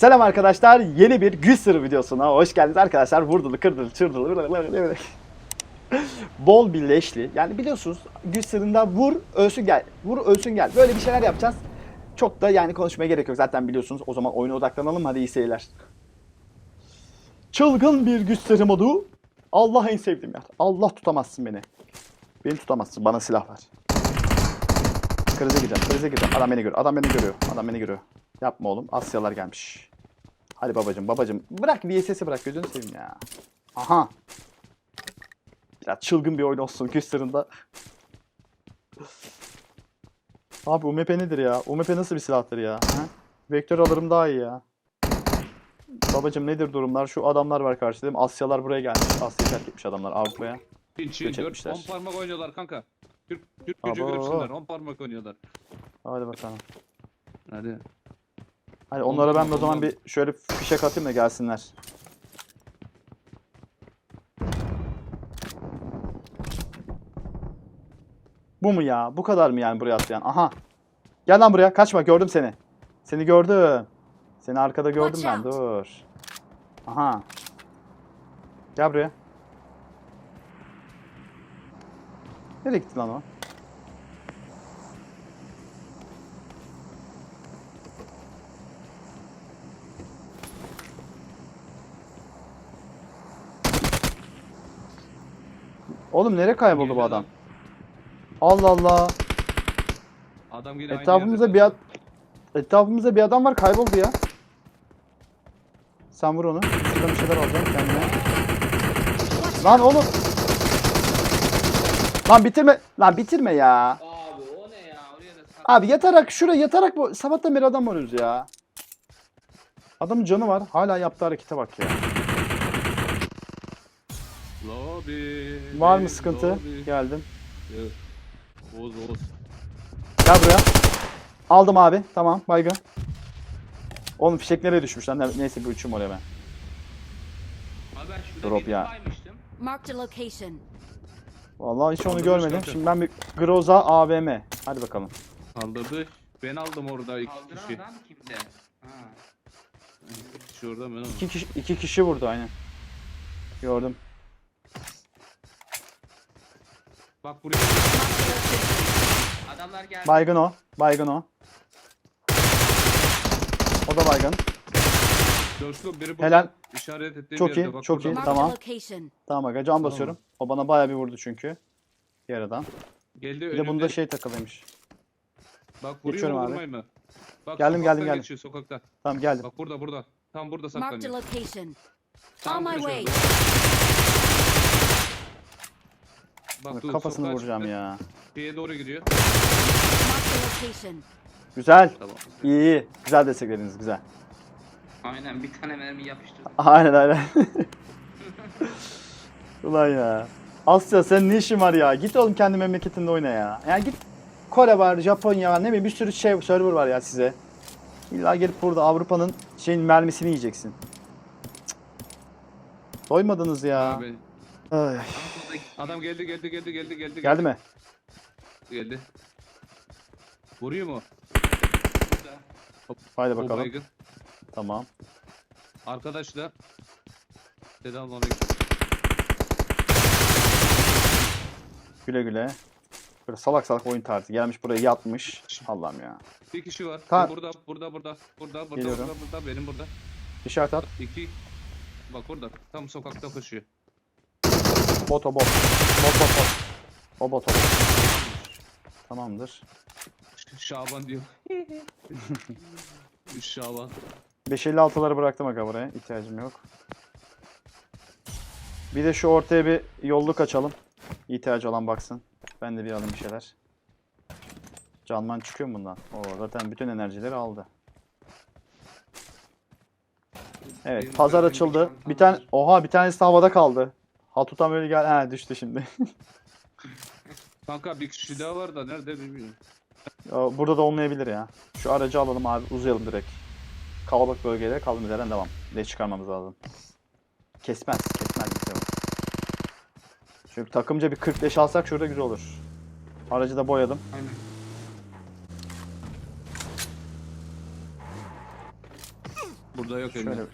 Selam arkadaşlar. Yeni bir güç sırrı videosuna hoş geldiniz arkadaşlar. Vurdulu, kırdılı, çırdılı. Bol birleşli. Yani biliyorsunuz güç sırrında vur, ölsün gel. Vur, ölsün gel. Böyle bir şeyler yapacağız. Çok da yani konuşmaya gerek yok. Zaten biliyorsunuz. O zaman oyuna odaklanalım. Hadi iyi seyirler. Çılgın bir güç sırrı modu. Allah en sevdiğim yer. Allah tutamazsın beni. Beni tutamazsın. Bana silah ver. Krize gireceğim. Krize gireceğim. Adam beni görüyor. Adam beni görüyor. Adam beni görüyor. Yapma oğlum. Asyalar gelmiş. Hadi babacım babacım. Bırak VSS'i bırak gözünü seveyim ya. Aha. Biraz çılgın bir oyun olsun küstüründe. Abi UMP nedir ya? UMP nasıl bir silahtır ya? Ha? Vektör alırım daha iyi ya. Babacım nedir durumlar? Şu adamlar var karşıda? Asyalar buraya gelmiş. Asya'yı terk etmiş adamlar Avrupa'ya. Pinçi Göç 4 etmişler. 10 parmak oynuyorlar kanka. Türk Türk gücü Abo. görsünler 10 parmak oynuyorlar. Hadi bakalım. Hadi. Hadi onlara ben de o zaman bir şöyle fişek atayım da gelsinler. Bu mu ya? Bu kadar mı yani buraya atlayan? Aha. Gel lan buraya. Kaçma. Gördüm seni. Seni gördüm. Seni arkada gördüm ben. Dur. Aha. Gel buraya. Nereye gitti lan o? Oğlum nereye kayboldu bu adam? Allah Allah. Adam yine aynı Etrafımızda yerde. bir ad- etrafımızda bir adam var kayboldu ya. Sen vur onu. Şuradan bir şeyler alacağım kendime. Lan oğlum. Lan bitirme. Lan bitirme ya. Abi o ne ya? Oraya da sak- Abi yatarak şuraya yatarak bu sabahtan beri adam arıyoruz ya. Adamın canı var. Hala yaptığı harekete bak ya. Var mı sıkıntı? Geldim. Evet. Oğuz Oğuz. Gel buraya. Aldım abi. Tamam baygın. Oğlum fişek nereye düşmüş lan? Ne- Neyse bir uçayım oraya ben. Abi ben şurada Drop ya. kaymıştım. Marked a location. Vallahi hiç onu Kaldırmış görmedim. kanka. Şimdi ben bir Groza AVM. Hadi bakalım. Kaldırdı. Ben aldım orada iki Kaldıran kişi. adam kimde? Ha. İki kişi orada ben aldım. İki kişi, iki kişi vurdu aynen. Gördüm. Bak buraya. Adamlar geldi. Baygın o. Baygın o. O da baygın. Coşku biri burada. Helal. İşaret ettiğim Çok yerde. iyi, Bak çok burada. iyi. Marked Tamam. location. Tamam aga can basıyorum. O bana bayağı bir vurdu çünkü. Yarıdan. Geldi Bir önümde. de bunda şey takılıymış. Bak vuruyor Geçiyorum mu abi. vurmayı mı? Bak Geldim, sokaktan geldim, geldim. geçiyor sokakta. Tamam geldim. Bak burada burada. Tam burada Marked a saklanıyor. location. Tam On my way. Bak dur, Kafasını sokağa vuracağım çıktı. ya. Şeye doğru gidiyor. A location. Güzel. Tamam. İyi iyi. Güzel desteklediniz güzel. Aynen bir tane mermi yapıştırdım. Aynen aynen. Ulan ya. Asya sen ne işin var ya? Git oğlum kendi memleketinde oyna ya. Yani git Kore var, Japonya var, ne bileyim bir sürü şey server var ya size. İlla gelip burada Avrupa'nın şeyin mermisini yiyeceksin. Cık. Doymadınız ya. Abi. Ay. Adam geldi geldi geldi geldi geldi. Geldi mi? Geldi. Vuruyor mu? Haydi O bakalım. baygın. Tamam. Arkadaş da. Selamünaleyküm. Güle güle. Böyle salak salak oyun tarzı. Gelmiş buraya yatmış. Allah'ım ya. Bir kişi var. Tamam. Burada burada burada burada burada Geliyorum. burada burada benim burada. İşaret at. İki. Bak burada. Tam sokakta koşuyor. Bot o bot. Bot bot bot. O bot o bot. Tamamdır. Şaban diyor. Şaban. 556'ları bıraktım aga buraya. İhtiyacım yok. Bir de şu ortaya bir yolluk açalım. İhtiyacı olan baksın. Ben de bir alayım bir şeyler. Canman çıkıyor mu bundan? Oo, zaten bütün enerjileri aldı. Evet, pazar açıldı. Bir tane, oha bir tanesi de havada kaldı. Hatutam öyle gel, he düştü şimdi. Kanka bir kişi daha var da nerede bilmiyorum. Ya, Burada da olmayabilir ya. Şu aracı alalım abi, uzayalım direkt. Kalabalık bölgede kaldığımız yerden devam. Ne çıkarmamız lazım. Kesmez, kesmez bize bu. Şöyle takımca bir 45 alsak şurada güzel olur. Aracı da boyadım. Aynen. Burada yok. Şöyle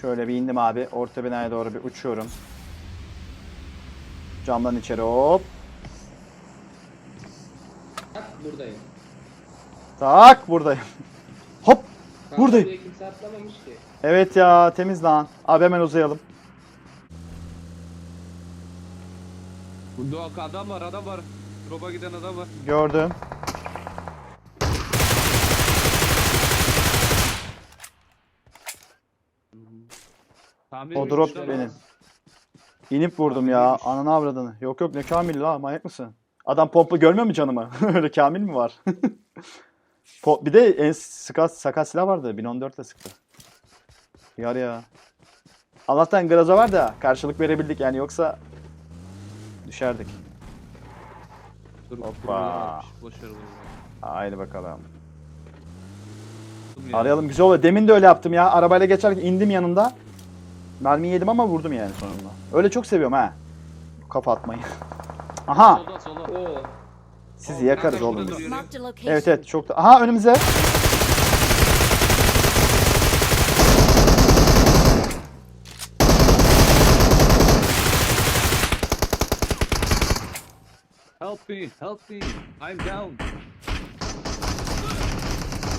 Şöyle bir indim abi. Orta binaya doğru bir uçuyorum. Camdan içeri hop. Bak buradayım. Tak buradayım. Hop. Kanka Buradayım. buraya kimse atlamamış ki. Evet ya temiz lan. Abi hemen uzayalım. Bunda adam var adam var. Drop'a giden adam var. Gördüm. Tamir O drop benim. İnip vurdum ya. Ananı avradını. Yok yok ne kamil la manyak mısın? Adam pompa görmüyor mu canımı? Öyle kamil mi var? Po- bir de en sıka, sakat silah vardı. 1014 ile sıktı. Yar ya. Allah'tan graza var da karşılık verebildik yani yoksa düşerdik. Dur, Hoppa. varmış. Haydi bakalım. Ya. Arayalım güzel oluyor. Demin de öyle yaptım ya. Arabayla geçerken indim yanında. Mermi yedim ama vurdum yani sonunda. Öyle çok seviyorum ha. Kafa atmayı. Aha. Oo. Sizi yakarız Kanka, oğlum burada biz. duruyor. Marked a location. Evet evet çok da. Aha önümüze. Help me, help me. I'm down.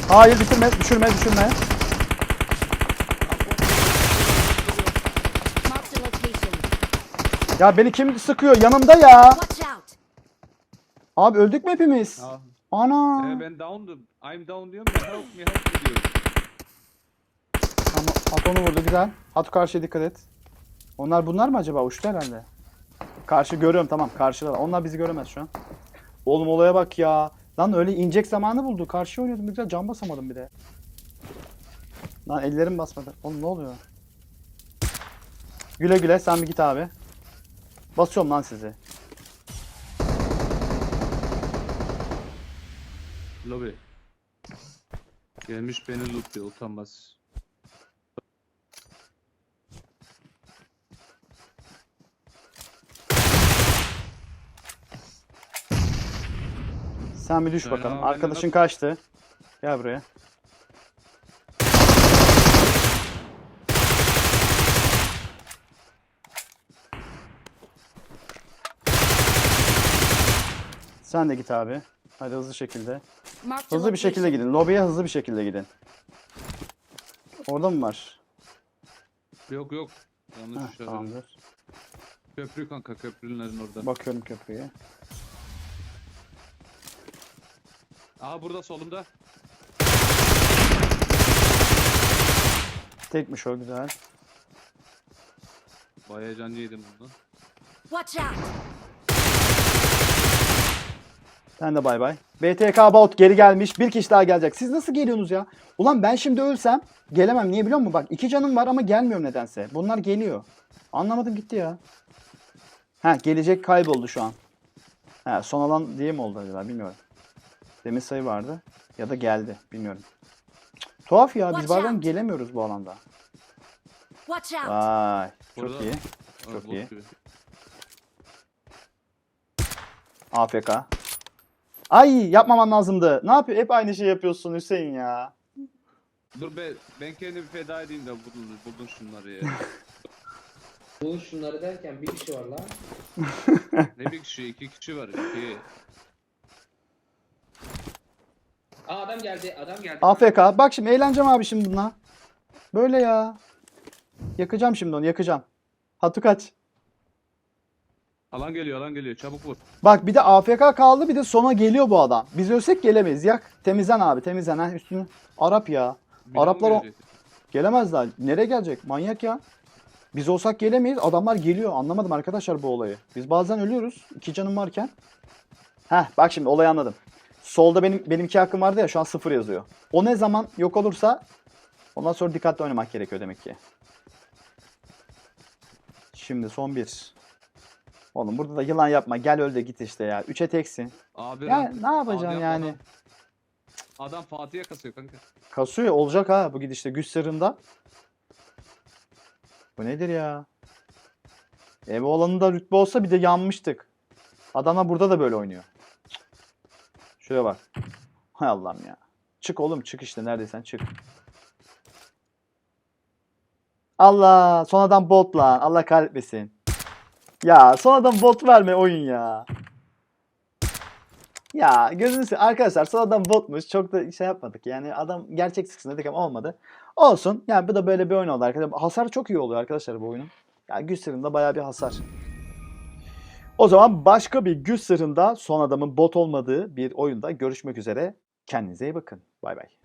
Hayır bitirme, düşürme, düşürme. Marked a location. Ya beni kim sıkıyor? Yanımda ya. Watch out. Abi öldük mü hepimiz? Aa, Ana. e, ben down'dım. I'm down diyorum ya help me, help me diyorum. Tamam, at onu vurdu güzel. At karşıya dikkat et. Onlar bunlar mı acaba? Uçtu herhalde. Karşı görüyorum tamam karşıda. Onlar bizi göremez şu an. Oğlum olaya bak ya. Lan öyle inecek zamanı buldu. Karşıya oynuyordum güzel. Can basamadım bir de. Lan ellerim basmadı. Oğlum ne oluyor? Güle güle sen bir git abi. Basıyorum lan sizi. Lobby. Gelmiş beni lootluyor utanmaz. Sen bir düş Öyle bakalım. Arkadaşın kaçtı. Gel buraya. Sen de git abi. Hadi hızlı şekilde. Hızlı bir şekilde gidin. Lobiye hızlı bir şekilde gidin. Orada mı var? Yok yok. Yanlış Heh, işaret. tamamdır. Köprü kanka köprülerin orada. Bakıyorum köprüye. Aha burada solumda. Tekmiş o güzel. Bayağı cancı yedim bundan. Watch out. Sen de bay bay. BTK Bot geri gelmiş. Bir kişi daha gelecek. Siz nasıl geliyorsunuz ya? Ulan ben şimdi ölsem gelemem. Niye biliyor musun? Bak iki canım var ama gelmiyorum nedense. Bunlar geliyor. Anlamadım gitti ya. Ha gelecek kayboldu şu an. Ha son alan diye mi oldu acaba bilmiyorum. Demin sayı vardı. Ya da geldi. Bilmiyorum. Cık, Tuhaf ya biz bazen gelemiyoruz bu alanda. Watch out. Vay. Çok Burada- iyi. Çok iyi. AFK. Ay yapmaman lazımdı. Ne yapıyor? Hep aynı şey yapıyorsun Hüseyin ya. Dur be ben kendimi feda edeyim de buldun, buldun şunları ya. Bu şunları derken bir kişi var lan. ne bir kişi iki kişi var. İki. Aa adam geldi adam geldi. AFK. Bak şimdi eğleneceğim abi şimdi bununla. Böyle ya. Yakacağım şimdi onu yakacağım. Hatu kaç. Alan geliyor alan geliyor çabuk vur. Bak bir de AFK kaldı bir de sona geliyor bu adam. Biz ölsek gelemeyiz. Yak. Temizlen abi temizlen. Ha, üstünü. Arap ya. Bir Araplar o-? Gelemezler. Nereye gelecek? Manyak ya. Biz olsak gelemeyiz. Adamlar geliyor. Anlamadım arkadaşlar bu olayı. Biz bazen ölüyoruz. iki canım varken. Heh bak şimdi olayı anladım. Solda benim benim iki hakkım vardı ya şu an sıfır yazıyor. O ne zaman yok olursa ondan sonra dikkatli oynamak gerekiyor demek ki. Şimdi son bir. Oğlum burada da yılan yapma. Gel öl de git işte ya. Üçe teksin. Abi Ya ne yapacaksın abi yani? Adam, adam Fatih'e kasıyor kanka. Kasıyor olacak ha bu gidişte güç sırrında. Bu nedir ya? Ev olanında rütbe olsa bir de yanmıştık. Adamlar burada da böyle oynuyor. Şuraya bak. Hay Allah'ım ya. Çık oğlum çık işte neredeysen çık. Allah son adam bot lan. Allah kahretmesin. Ya son adam bot verme oyun ya. Ya gözünü seveyim. Arkadaşlar son adam botmuş. Çok da şey yapmadık. Yani adam gerçek sıksın dedik ama olmadı. Olsun. Yani bu da böyle bir oyun oldu arkadaşlar. Hasar çok iyi oluyor arkadaşlar bu oyunun. Yani güç sırrında bayağı bir hasar. O zaman başka bir güç sırrında son adamın bot olmadığı bir oyunda görüşmek üzere. Kendinize iyi bakın. Bay bay.